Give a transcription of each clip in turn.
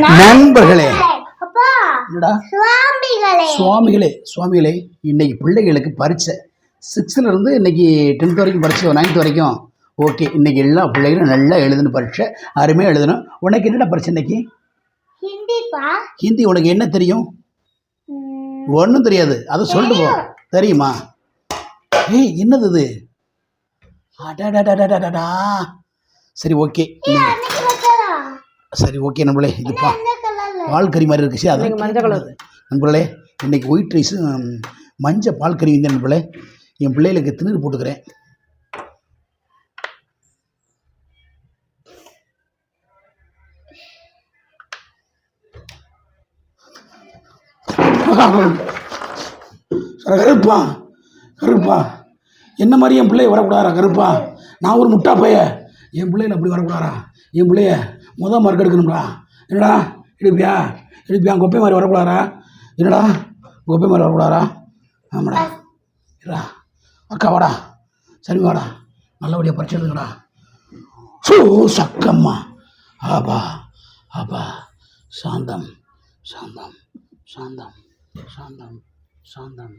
நண்பர்களே. சுவாமிகளே. சுவாமிகளே இன்னைக்கு பிள்ளைகளுக்கு பரீட்சை சிக்ஸ்த்ல இருந்து இன்னைக்கு டென்த் வரைக்கும் பரீட்சை நைன்த் வரைக்கும். ஓகே இன்னைக்கு எல்லா பிள்ளைகளும் நல்லா எழுதணும் பரீட்சை. அருமையாக எழுதணும். உனக்கு என்னடா பரீட்சை இன்னைக்கு? ஹிந்தி உனக்கு என்ன தெரியும்? ஒன்றும் தெரியாது. அதை சொல்லிட்டு போ. தெரியுமா. ஏய் என்னது இது? அடடடடடடடா. சரி ஓகே. சரி ஓகே நம்மளே இதுப்பா கலர்ல பால் கறி மாதிரி இருக்கு. சரி அதான் மஞ்சள் கலர். நண்பர்களே இன்னைக்கு ஒயிட் ரைஸும் மஞ்சள் பால் கறி வந்து நண்பர்களே என் பிள்ளைகளுக்கு திணறு போட்டுக்கிறேன். சார் கருப்பா கருப்பா. என்ன மாதிரி என் பிள்ளைய வரக்கூடாதா கருப்பா? நான் ஒரு முட்டா பைய என் பிள்ளைல அப்படி வரக்கூடாதா? என் பிள்ளைய முதல் மார்க் எடுக்கணும்டா. என்னடா? எடுப்பியா எடுப்பியா கொப்பை மாதிரி வரக்கூடாதா? என்னடா? கொப்பை மாதிரி வரக்கூடாதா? ஆமாடா. இருடா. அக்கா வாடா. சரி வாடா. நல்லபடியாக பரிச்சு எழுதுங்கடா சோ சக்கம்மா. ஆபா ஆபா. சாந்தம் சாந்தம் சாந்தம் சாந்தம் சாந்தம்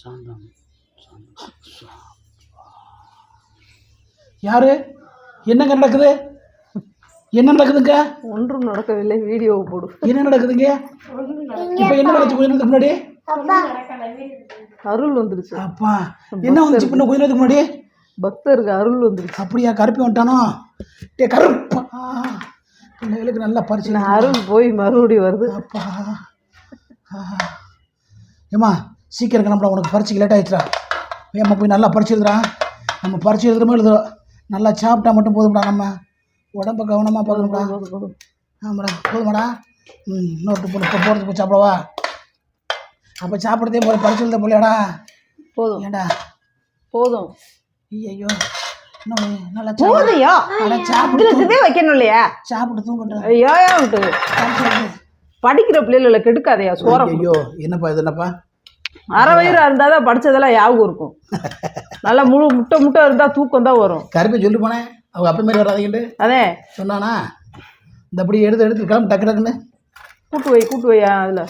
சாந்தம் சாந்தம். யாரு? என்னங்க நடக்குது? என்ன நடக்குதுங்க? ஒன்றும் நடக்கவில்லை. வீடியோவை போடு. என்ன நடக்குதுங்க? இப்போ என்ன நடந்துச்சு? கொஞ்ச நேரத்துக்கு முன்னாடி? அருள் வந்துருச்சு. அப்பா என்ன வந்துச்சு பின்ன கொஞ்ச நேரத்துக்கு முன்னாடி? பக்தருக்கு அருள் வந்துருச்சு. அப்படியா? கருப்பி வந்துட்டானோ? டே கருப்பா. பிள்ளைகளுக்கு நல்லா பரிச்சு நான் அருள் போய் மறுபடியும் வருது. அப்பா. ஏம்மா சீக்கிரம் கிளம்புடா உனக்கு பரிச்சுக்கு லேட் ஆயிடுச்சுடா. ஏம்மா போய் நல்லா பரிச்சு எழுதுறா நம்ம பரிச்சு எழுதுறோமோ எழுதுறோம் நல்லா சாப்பிட்டா மட்டும் போதும்டா நம்ம. உடம்ப கவனமாக பார்க்கணும்டா. ஆமாடா போதுமாடா. ம் இன்னொரு பொண்ணு இப்போ போகிறதுக்கு சாப்பிடவா? அப்போ சாப்பிட்றதே போல பரிச்சு எழுத போலையாடா. போதும். ஏன்டா போதும். ஐயோ நல்லா அட சாப்பிட்டு வைக்கணும் இல்லையா? சாப்பிட்டு தூங்குறேன் ஐயோ விட்டு படிக்கிற பிள்ளைகளை கெடுக்காதையா சோரம். ஐயோ என்னப்பா இது என்னப்பா? அரை வயிறு இருந்தால் தான் படிச்சதெல்லாம் ஞாபகம் இருக்கும். நல்லா முழு முட்டை முட்டை இருந்தால் தூக்கம் தான் வரும். கருப்பை சொல்லி போனேன். அவங்க அப்பா மாரி வராதீங்கன்ட்டு அதே. சொன்னானா? இந்த அப்படி எடுத்து எடுத்து கிளம்பு டக்கு டக்குன்னு. கூட்டு வை கூட்டு வையா அதில்.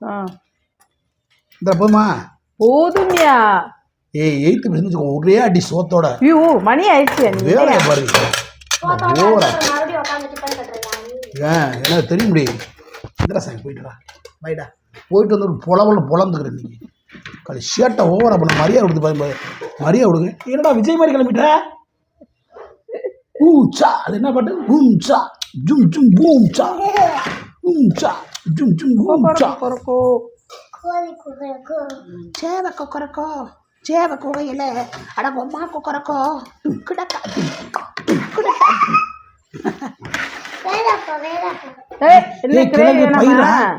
ஆ. இந்த போதுமா? போதும்யா. ஏய் எயித்து பிடிச்சு ஒரே அடி சோத்தோட. ஐயோ மணி ஆயிடுச்சு வேலையை பாருங்க ஓவரா எனக்கு தெரிய முடியும் இந்திரா சாமி போயிட்டுடா பைடா போயிட்டு வந்து ஒரு புலவல புலந்துக்கிறேன் இன்னைக்கு. கழி ஷேட்டை ஓவரா பண்ண. மரியாதை கொடுத்து பாருங்க மரியாதை கொடுங்க என்னடா விஜய் மாதிரி கிளம்பிட்ட? ஊச்சா அது என்ன பாட்டு? ஊம்ச்சா ஜும் ஜும் பூம்ச்சா ஊம்ச்சா ஜும் ஜும் பூம்ச்சா கொரக்கோ சேவை கொக்கரக்கோ சேவை குகையில அட பொம்மா கொக்கரக்கோ கிடக்கா. கிடக்கா. வேறப்பா வேறப்பா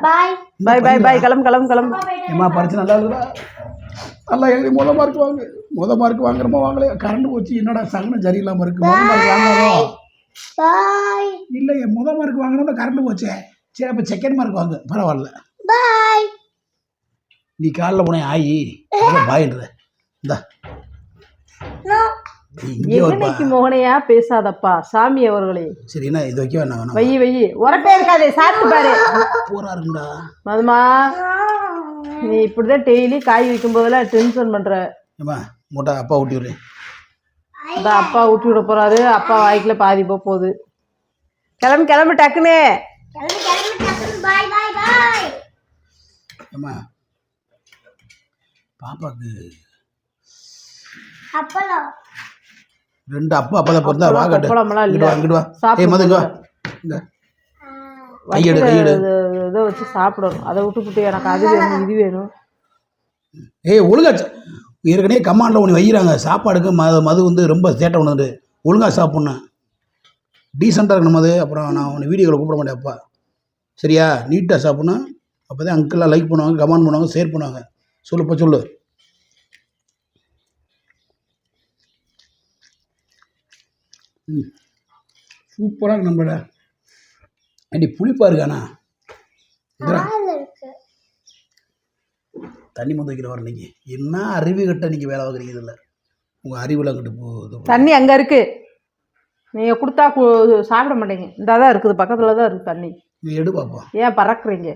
பாய். பாய் பாய் கிளம்பு கிளம்பு கிளம்பு. ஏம்மா படிச்சு நல்லா இருக்குதா? நல்லா எழுதி முத மார்க் வாங்கு. முத மார்க் வாங்குறமோ? வாங்கலையா? கரண்ட் போச்சு. என்னடா சகனம் சரியில்லாமல் இருக்கு. முத மார்க் வாங்காதோ பாய். இல்லையே முத மார்க் வாங்கினோம்னா கரண்ட் போச்சே. சரி அப்போ செகண்ட் மார்க் வாங்கு. பரவாயில்ல. பாய். நீ காலைல போனே ஆயி. பாயிடுற இந்தா. என்னைக்கு மோகனையா பேசாதப்பா சாமி அவர்களே. சரி என்ன இது வைக்க வேணாம். இருக்காதே சாப்பிட்டு பாரு. இருக்கும்டா மதுமா நீ இப்படிதான் டெய்லி காய் வைக்கும் போதெல்லாம் டென்ஷன் பண்ற. மூட்டை அப்பா ஊட்டி விடுறேன் இந்த அப்பா ஊட்டி விட போறாரு அப்பா வாய்க்குல பாதி போக போகுது. கிளம்பு கிளம்பு டக்குனு பாப்பாக்கு அப்பளம். ரெண்டு அப்பா அப்பா தான் பிறந்தா வா காட்டு இங்கிட்டு வா. இங்கிட்டு வா. ஏய் மது இங்க வா. இந்த. கையெடு கையெடு. இது- வச்சு சாப்பிடணும். அதை விட்டு எனக்கு அது வேணும் இது வேணும். ஏய் ஒழுங்கா ஏற்கனவே கமாண்டில் ஒன்று வைக்கிறாங்க. சாப்பாடுக்கு மது மது வந்து ரொம்ப சேட்டை உணர்ந்து ஒழுங்காக சாப்பிட்ணும் டீசெண்டாக இருக்கணும் மது. அப்புறம் நான் உன்னை வீடியோவில் கூப்பிட மாட்டேன் அப்பா. சரியா? நீட்டாக சாப்பிட்ணும் அப்போ தான் அங்கிள்லாம் லைக் பண்ணுவாங்க கமெண்ட் பண்ணுவாங்க ஷேர் பண்ணுவாங்க. சொல்லுப்பா சொல்லு. சூப்பராக நம்மள அடி புளிப்பாக இருக்காண்ணா தண்ணி மந்து வைக்கிற வர நீங்கள் என்ன அறிவு கட்ட நீங்கள் வேலை பார்க்குறீங்க இதில்? உங்கள் அறிவுலாம் கிட்ட போகுது தண்ணி அங்க இருக்கு. நீங்கள் கொடுத்தா கு- சாப்பிட மாட்டீங்க. இந்த தான் இருக்குது. பக்கத்தில் தான் இருக்குது தண்ணி. நீ எடு பார்ப்போம் ஏன் பறக்குறீங்க?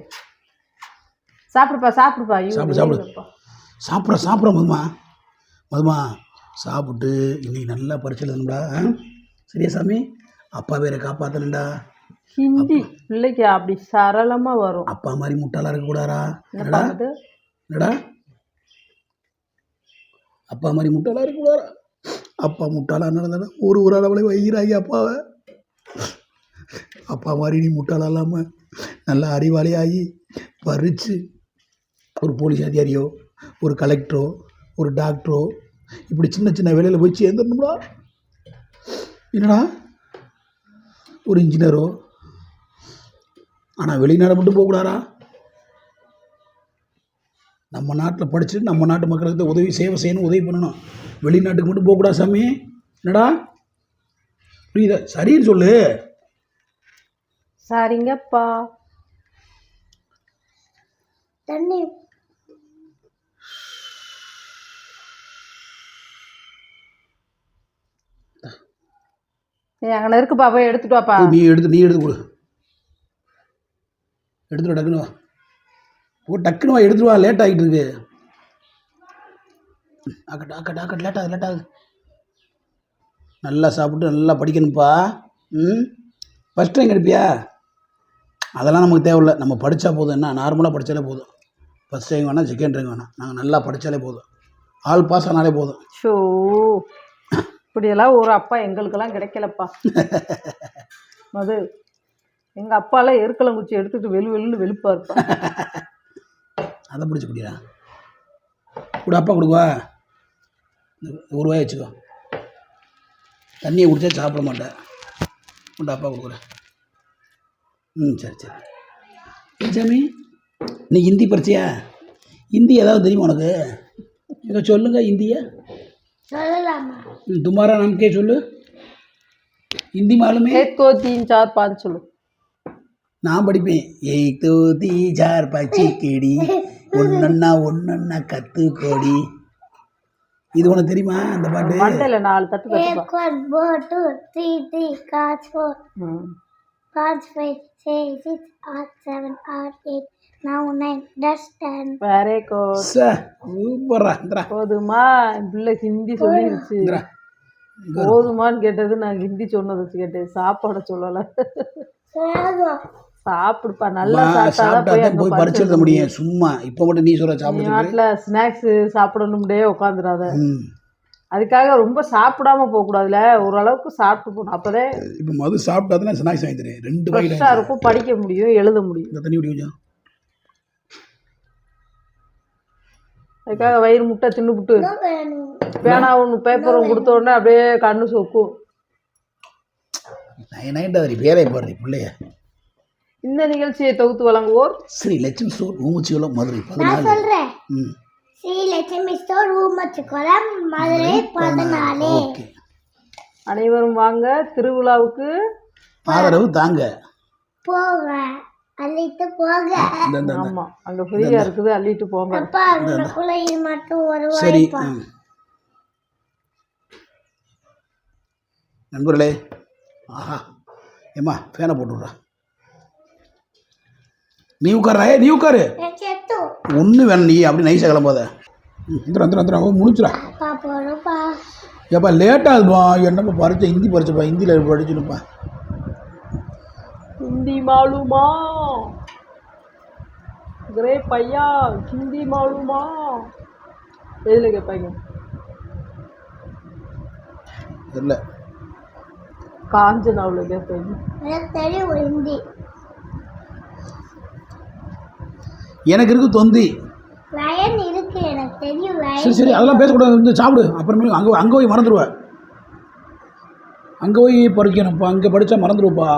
சாப்பிடுப்பா சாப்பிடுப்பா. சாப்பிடு, சாப்பிடு. சாப்பிட்ற சாப்பிட்ற மதுமா. மதுமா சாப்பிட்டு இன்னைக்கு நல்லா பரிச்சு எழுதணும்டா? சரியா சாமி? அப்பா வேற காப்பாற்றணும்டா ஹிந்தி பிள்ளைக்கு அப்படி சரளமாக வரும். அப்பா மாதிரி முட்டாளாக இருக்கக்கூடாதா என்ன என்னடா? என்னடா? அப்பா மாதிரி முட்டாளாக இருக்கக்கூடாதா அப்பா முட்டாளாக நடந்தா ஒரு ஒரு அளவில் வைக்கிறாங்க அப்பாவை. அப்பா மாதிரி நீ முட்டாளா இல்லாமல் நல்லா அறிவாளியாகி பறித்து ஒரு போலீஸ் அதிகாரியோ ஒரு கலெக்டரோ ஒரு டாக்டரோ இப்படி சின்ன சின்ன வேலையில் போய் சேர்ந்துடணும்டா. என்னடா? ஒரு இன்ஜினியரோ ஆனால் வெளிநாடு மட்டும் போகக்கூடாதா? நம்ம நாட்டில் படிச்சுட்டு நம்ம நாட்டு மக்களுக்கு உதவி சேவை செய்யணும் உதவி பண்ணணும். வெளிநாட்டுக்கு மட்டும் போகக்கூடாது சாமி. என்னடா? புரியுதா? சரின்னு சொல்லு. சரிங்கப்பா. தண்ணி அங்கே இருக்குப்பா போய் எடுத்துட்டு வாப்பா. நீ எடுத்து நீ எடுத்து கொடு. எடுத்துட்டு வா ஓ டக்குன்னு வா எடுத்துட்டு வா லேட் ஆகிட்டு இருக்கு. ஆக்கட்டு ஆக்கட்டு ஆக்கட்டு லேட் ஆகுது லேட் ஆகுது. நல்லா சாப்பிட்டு நல்லா படிக்கணும்ப்பா. ம்? ஃபஸ்ட் டைம் கிடைப்பியா? அதெல்லாம் நமக்கு தேவையில்ல. நம்ம படித்தா போதும். என்ன? நார்மலாக படித்தாலே போதும். ஃபஸ்ட் டைம் வேணாம் செகண்ட் டைம் வேணாம். நாங்கள் நல்லா படித்தாலே போதும். ஆல் பாஸ் ஆனாலே போதும். ஷோ இப்படியெல்லாம் ஒரு அப்பா எங்களுக்கெல்லாம் கிடைக்கலப்பா. மது எங்கள் அப்பாலாம் எருக்கலங்குச்சி எடுத்துட்டு வெளு வெளுன்னு வெளுப்பா இருப்பா அதை பிடிச்சி குடிடா. கூட அப்பா கொடுக்குவா? ஒரு ரூபாய் வச்சுக்கோ. தண்ணியை குடிச்சா சாப்பிட மாட்டேன் கொண்டு அப்பா கொடுக்குறேன் ம் சரி சரி. சாமி நீ ஹிந்தி படிச்சியா? ஹிந்தி ஏதாவது தெரியுமா உனக்கு? இதை சொல்லுங்க ஹிந்தியை. तुम्हारा नाम क्या बोलो हिंदी मालूम है एक दो तीन चार पाँच நான் படிப்பேன். ஏய் தூதி ஜார் பச்சை கிடி ஒன்னொன்னா ஒன்னொன்னா கத்து கோடி. இது உனக்கு தெரியுமா அந்த பாட்டு? மண்டல நாலு தட்டு தட்டு பா 1 2 3 3 4 4 5 6 7 8 9 நான் போதுமா? என் பிள்ளை ஹிந்தி சொல்லிருச்சு. போதுமான்னு கேட்டது நான் ஹிந்தி சொன்னது கேட்டேன். சாப்பாட சொல்லல. சாப்பிடுப்பா நல்லா சாப்பிட்டா படிச்சிருக்க முடியும். சும்மா இப்போ நீ சொல்ற சாப்பிடு நாட்டில் ஸ்நாக்ஸ் சாப்பிடணும்டே உட்காந்துடாத. அதுக்காக ரொம்ப சாப்பிடாம போகக்கூடாதுல. ஓரளவுக்கு சாப்பிட்டு போகணும் அப்போதே இப்போ மது சாப்பிட்டா தான் ரெண்டு ஃப்ரெஷ்ஷாக இருக்கும் படிக்க முடியும் எழுத முடியும். அதுக்காக வயிறு முட்டை தின்னுபுட்டு பேனா ஒன்று பேப்பர் கொடுத்த உடனே அப்படியே கண்ணு சொக்கும். நைன் நைன்டாதிரி பேரை பாடுறி பிள்ளைய. இந்த நிகழ்ச்சியை தொகுத்து வழங்குவோர்? ஸ்ரீ லட்சுமி ஸ்டோர் ஊமுச்சிகுளம் மதுரை பதினாலு. ஸ்ரீ லட்சுமி ஸ்டோர் ஊமச்சுக்குளம் மதுரை பதினாலு. அனைவரும் வாங்க திருவிழாவுக்கு ஆதரவு தாங்க. போக அள்ளிட்டு போக. ஆமாம் அங்கே ஃப்ரீயாக இருக்குது அள்ளிட்டு போங்க. அப்பா உனக்குள்ள இது மட்டும் ஒரு சரி. நண்பர்களே ஆஹா. ஏம்மா ஃபேனை போட்டு விட்றா நீ உட்கார்றா ஏ நீ உட்காரு. ஒன்றும் வேணும் நீ அப்படி நைஸாக கிளம்பாத. ம், வந்துடும் வந்துடும் வந்துடும் முடிச்சுடா ஏப்பா லேட்டாகுதுப்பா என்னப்பா பரிச்சை ஹிந்தி பரிச்சைப்பா ஹிந்தியில் படிச்சுடுப்பா हिंदी मालूमा ग्रे பையா ஹிந்தி மாலுமா எதில் கேட்பாங்க இல்லை காஞ்சனாவில் கேட்பாங்க எனக்கு தெரியும் ஹிந்தி எனக்கு இருக்கு தொந்தி லயன் இருக்கு எனக்கு தெரியும் சரி லயன் சரி அதெல்லாம் பேசக்கூடாது வந்து சாப்பிடு அப்புறமே அங்கே அங்கே போய் மறந்துடுவேன் அங்கே போய் படிக்கணும்ப்பா அங்கே படித்தா மறந்துடுவப்பா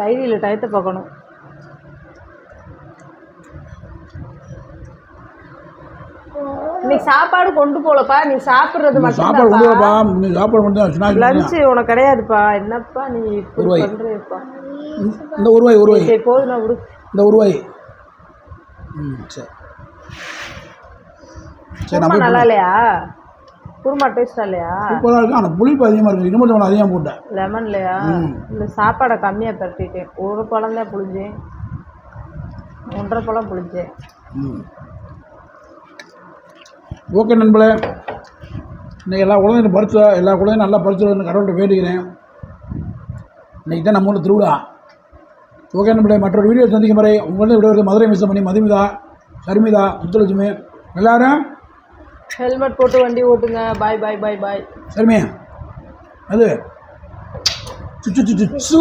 டைரியில் டயத்தை பார்க்கணும். இன்னைக்கு சாப்பாடு கொண்டு போகலப்பா நீ சாப்பிட்றது மட்டும் சாப்பாடு கொண்டு வாப்பா நீ சாப்பாடு ஸ்நாக்ஸ் லஞ்சு உனக்கு கிடையாதுப்பா. என்னப்பா நீ இப்படி. பண்ணுறேப்பா இந்த ஒரு ரூபாய் சரி போதும் நான் விடு. இந்த ரூபாய் ம் சரி. சரி நல்லா இல்லையா? குருமா டேஸ்டா இல்லையா? சூப்பராக இருக்கும் ஆனால் புளிப்பு அதிகமாக இருக்கும் இன்னும் கொஞ்சம் அதிகமாக போட்டேன். லெமன் இல்லையா? இந்த சாப்பாடை கம்மியாக பரட்டிட்டேன் ஒரு பழம் தான் புளிஞ்சேன் ஒன்றரை பழம் புளிஞ்சேன் ஓகே நண்பர்களே. இன்னைக்கு எல்லா குழந்தையும் பறிச்சா எல்லா குழந்தையும் நல்லா பறிச்சு கடவுள்கிட்ட வேண்டிக்கிறேன். இன்னைக்கு தான் நம்ம ஊரில் திருவிழா. ஓகே நண்பர்களே மற்றொரு வீடியோ சந்திக்கும் வரை உங்களிடம் விடுவது மதுரை மிஸ் பண்ணி மதுமிதா ஷர்மிதா முத்துலட்சுமி. எல்லாரும் ஹெல்மெட் போட்டு வண்டி ஓட்டுங்க. பாய் பாய் பாய் பாய் ஷர்மி அது. சுச்சு சுச்சு சு